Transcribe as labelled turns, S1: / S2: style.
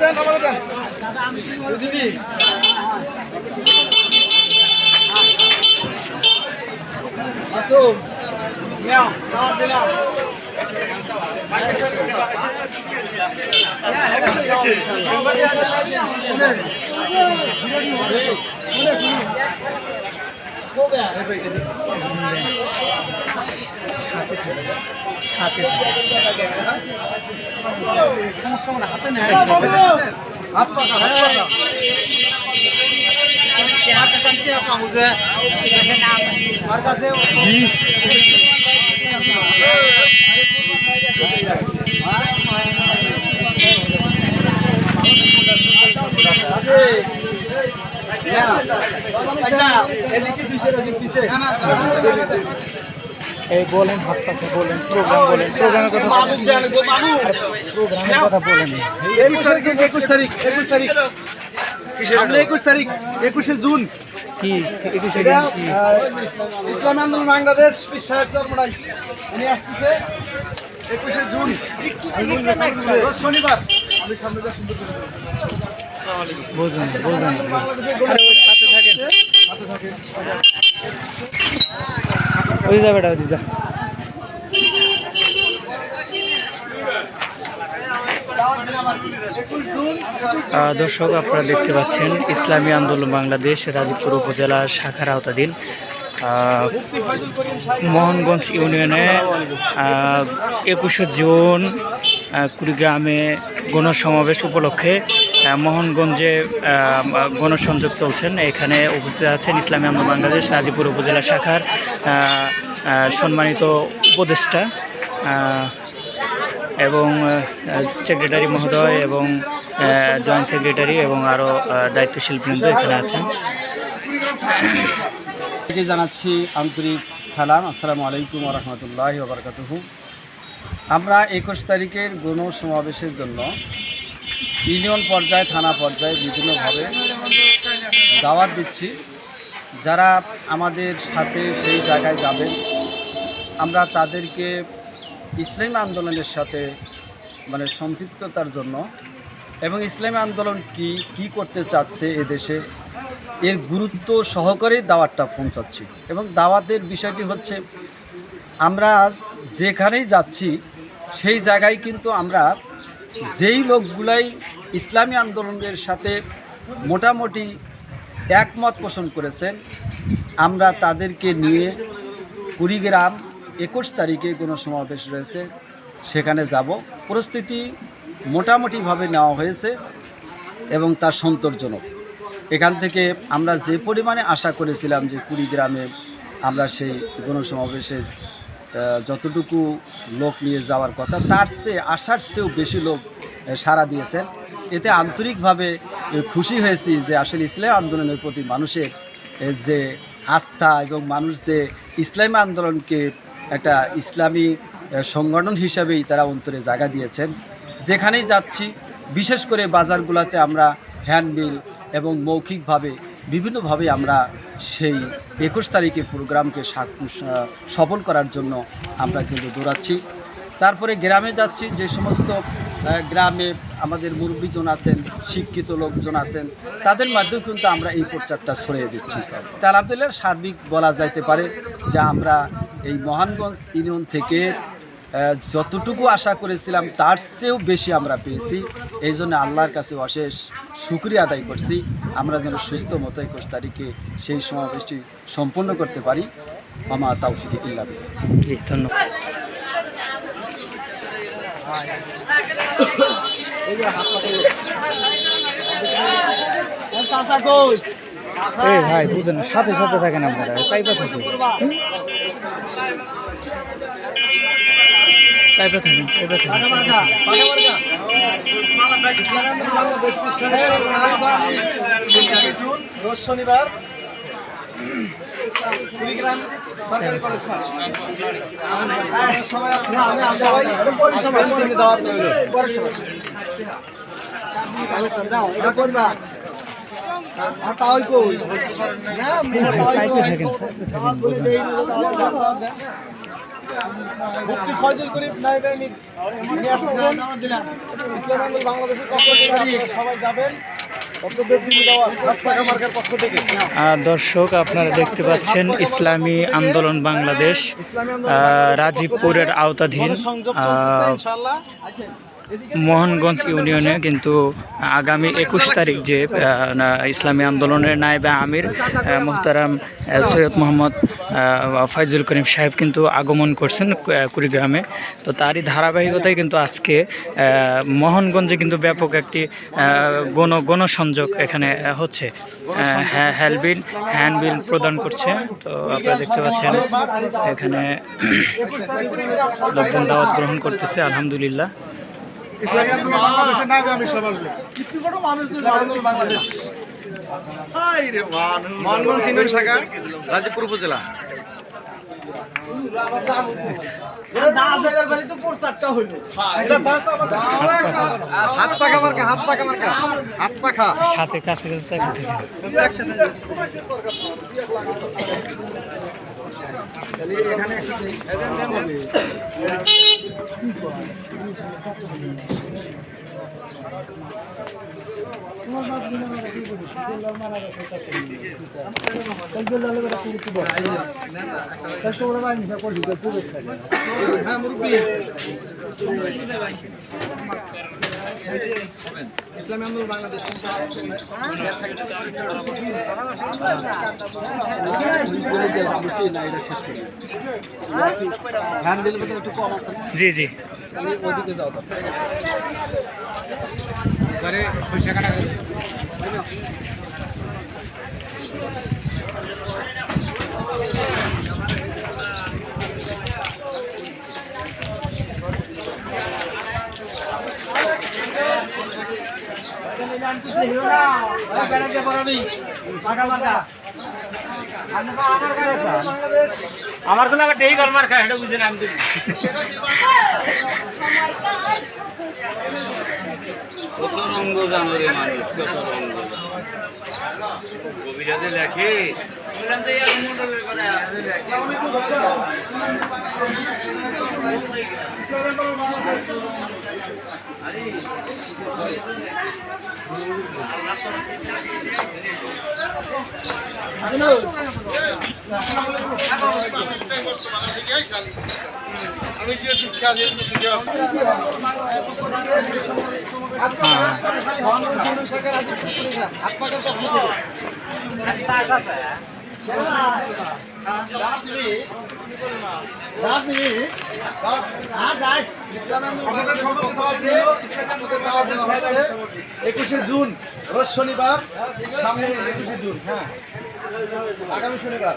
S1: দেন আমার দেন দিদি দিলাম হাতে নেয় হাত পাকা হাত পাকা আর কাছে
S2: এই বলেন হাত পাখা বলেন প্রোগ্রাম বলেন প্রোগ্রামের কথা প্রোগ্রামের কথা বলেন।
S1: একুশ তারিখ একুশ তারিখ একুশ তারিখ একুশ তারিখ একুশে জুন।
S2: কি?
S1: এটা ইসলামী আন্দোলন বাংলাদেশ সাহেব চরমনাই। উনি আসতেছে একুশে জুন। শনিবার। আমি সামনে যা সুন্দর
S2: বোঝেন বোঝেন।
S1: বাংলাদেশের
S2: ওই সাথে থাকেন। ওই যা বেটা ওই যা দর্শক, আপনারা দেখতে পাচ্ছেন ইসলামী আন্দোলন বাংলাদেশ রাজীবপুর উপজেলা শাখার আওতাধীন মোহনগঞ্জ ইউনিয়নে একুশে জুন কুড়িগ্রামে গণসমাবেশ উপলক্ষে মোহনগঞ্জে গণসংযোগ চলছেন। এখানে উপস্থিত আছেন ইসলামী আন্দোলন বাংলাদেশ রাজীপুর উপজেলা শাখার সম্মানিত উপদেষ্টা এবং সেক্রেটারি মহোদয় এবং জয়েন্ট সেক্রেটারি এবং আরও দায়িত্বশীল বৃন্দ এখানে আছেন।
S1: জানাচ্ছি আন্তরিক সালাম, আসসালামু আলাইকুম রহমতুল্লাহ বারকাতুহ। আমরা একুশ তারিখের গণ সমাবেশের জন্য ইউনিয়ন পর্যায়ে, থানা পর্যায়ে বিভিন্নভাবে দাওয়াত দিচ্ছি। যারা আমাদের সাথে সেই জায়গায় যাবেন, আমরা তাদেরকে ইসলাম আন্দোলনের সাথে মানে সম্পৃক্ততার জন্য এবং ইসলামী আন্দোলন কি কি করতে চাচ্ছে এদেশে এর গুরুত্ব সহকারে দাওয়াতটা পৌঁছাচ্ছি। এবং দাওয়াতের বিষয়টি হচ্ছে, আমরা যেখানেই যাচ্ছি, সেই জায়গায় কিন্তু আমরা যেই লোকগুলাই ইসলামী আন্দোলনের সাথে মোটামুটি একমত পোষণ করেছেন, আমরা তাদেরকে নিয়ে কুড়িগ্রাম একুশ তারিখে কোনো সমাবেশ রয়েছে, সেখানে যাব। পরিস্থিতি মোটামুটিভাবে নেওয়া হয়েছে এবং তার সন্তোষজনক এখান থেকে আমরা যে পরিমাণে আশা করেছিলাম যে কুড়িগ্রামে আমরা সেই গণসমাবেশে যতটুকু লোক নিয়ে যাওয়ার কথা, তার চেয়ে, আশার চেয়েও বেশি লোক সাড়া দিয়েছেন। এতে আন্তরিকভাবে খুশি হয়েছি যে আসলে ইসলাম আন্দোলনের প্রতি মানুষের যে আস্থা এবং মানুষ যে ইসলামী আন্দোলনকে একটা ইসলামী সংগঠন হিসাবেই তারা অন্তরে জায়গা দিয়েছেন। যেখানেই যাচ্ছি, বিশেষ করে বাজারগুলোতে আমরা হ্যান্ডবিল এবং মৌখিকভাবে, বিভিন্নভাবে আমরা সেই একুশ তারিখে প্রোগ্রামকে সফল করার জন্য আমরা কিন্তু দৌড়াচ্ছি। তারপরে গ্রামে যাচ্ছি, যে সমস্ত গ্রামে আমাদের মুরব্বীজন আছেন, শিক্ষিত লোকজন আছেন, তাদের মাধ্যমে কিন্তু আমরা এই প্রচারটা ছড়িয়ে দিচ্ছি। তা আলহামদুলিল্লাহ সার্বিক বলা যাইতে পারে যে আমরা এই মহানগঞ্জ ইউনিয়ন থেকে যতটুকু আশা করেছিলাম, তার চেয়েও বেশি আমরা পেয়েছি। এই জন্য আল্লাহর কাছে অশেষ শুক্রিয়া আদায় করছি। আমরা যেন সুস্থ মতো একুশ তারিখে সেই সমাবেশটি সম্পন্ন করতে পারি। মামা তাওফিক ইল্লা
S2: ধন্যবাদ। ভাই, বুঝেন, সাথে সাথে থাকেন আপনারা চাইপা থাকেন চাইপা থাকেন চাইপা থাকেন
S1: শনিবার
S3: কুড়িগ্রাম সরকারি কলেজ হ্যাঁ, মুফতি ফয়জুল করিম নাইব আমির নিয়ে আসছেন। ইসলাম আন্দোলন বাংলাদেশের পক্ষ থেকে সবাই যাবেন। বক্তব্য দিয়ে দেওয়া রাস্তা মার্কার পক্ষ থেকে।
S2: আহ, দর্শক আপনারা দেখতে পাচ্ছেন ইসলামী আন্দোলন বাংলাদেশ রাজীবপুরের আওতাধীন মোহনগঞ্জ ইউনিয়নে কিন্তু আগামী একুশ তারিখ যে ইসলামী আন্দোলনের নায়েবে আমির মোহতারাম সৈয়দ মোহাম্মদ ফাইজুল করিম সাহেব কিন্তু আগমন করছেন কুড়িগ্রামে। তো তারই ধারাবাহিকতায় কিন্তু আজকে মোহনগঞ্জে কিন্তু ব্যাপক একটি গণ, গণসংযোগ এখানে হচ্ছে। হ্যাঁ হ্যালবিল হ্যান্ডবিল প্রদান করছে। তো আপনারা দেখতে পাচ্ছেন, এখানে লোকজন দাওয়াত গ্রহণ করতেছে, আলহামদুলিল্লাহ।
S3: ইসলামী আন্দোলন বাংলাদেশের নায়েবে আমির সব আসবে। বাংলাদেশ। মোহনগঞ্জ ইউনিয়ন শাখা রাজীবপুর উপজেলা। হাত পাখা হাত পাখা মার্কা। হাত পাখা।
S2: সাথে কাছে
S3: হ্যাঁ
S2: জি জি
S3: ওদিকে যাও তো।
S2: আমার কোনো আবার ডেই গরমার খায় এটা বুঝে আমি
S4: কত রঙ্গ জানো রে মানুষ, কত রঙ্গ। কবিরাজে লেখে
S3: শেখের রাজীবপুর কুড়িগ্রাম। হাত থেকে। একুশে জুন রোজ শনিবার সামনে একুশে জুন হ্যাঁ। আগামী শনিবার।